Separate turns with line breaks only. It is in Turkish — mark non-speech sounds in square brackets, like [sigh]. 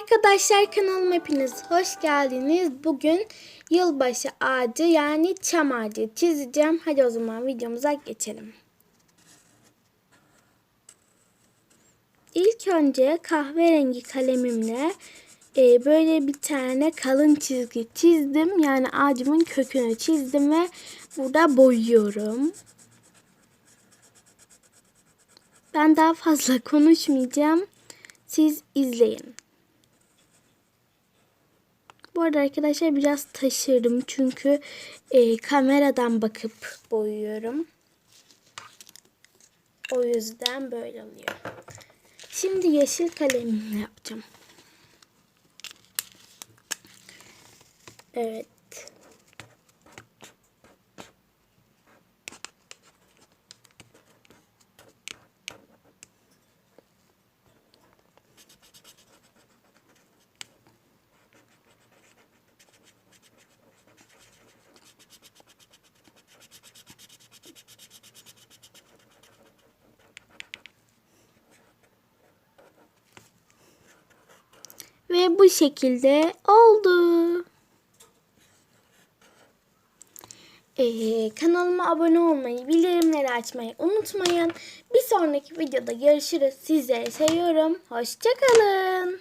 Arkadaşlar kanalıma hepiniz hoş geldiniz. Bugün yılbaşı ağacı yani çam ağacı çizeceğim. Hadi o zaman videomuza geçelim. İlk önce kahverengi kalemimle e, böyle bir tane kalın çizgi çizdim. Yani ağacımın kökünü çizdim ve burada boyuyorum. Ben daha fazla [laughs] konuşmayacağım. Siz izleyin. Bu arada arkadaşlar biraz taşırdım çünkü e, kameradan bakıp boyuyorum. O yüzden böyle oluyor. Şimdi yeşil kalemimle yapacağım. Evet. Ve bu şekilde oldu. Ee, kanalıma abone olmayı, bildirimleri açmayı unutmayın. Bir sonraki videoda görüşürüz. Sizleri seviyorum. Hoşçakalın.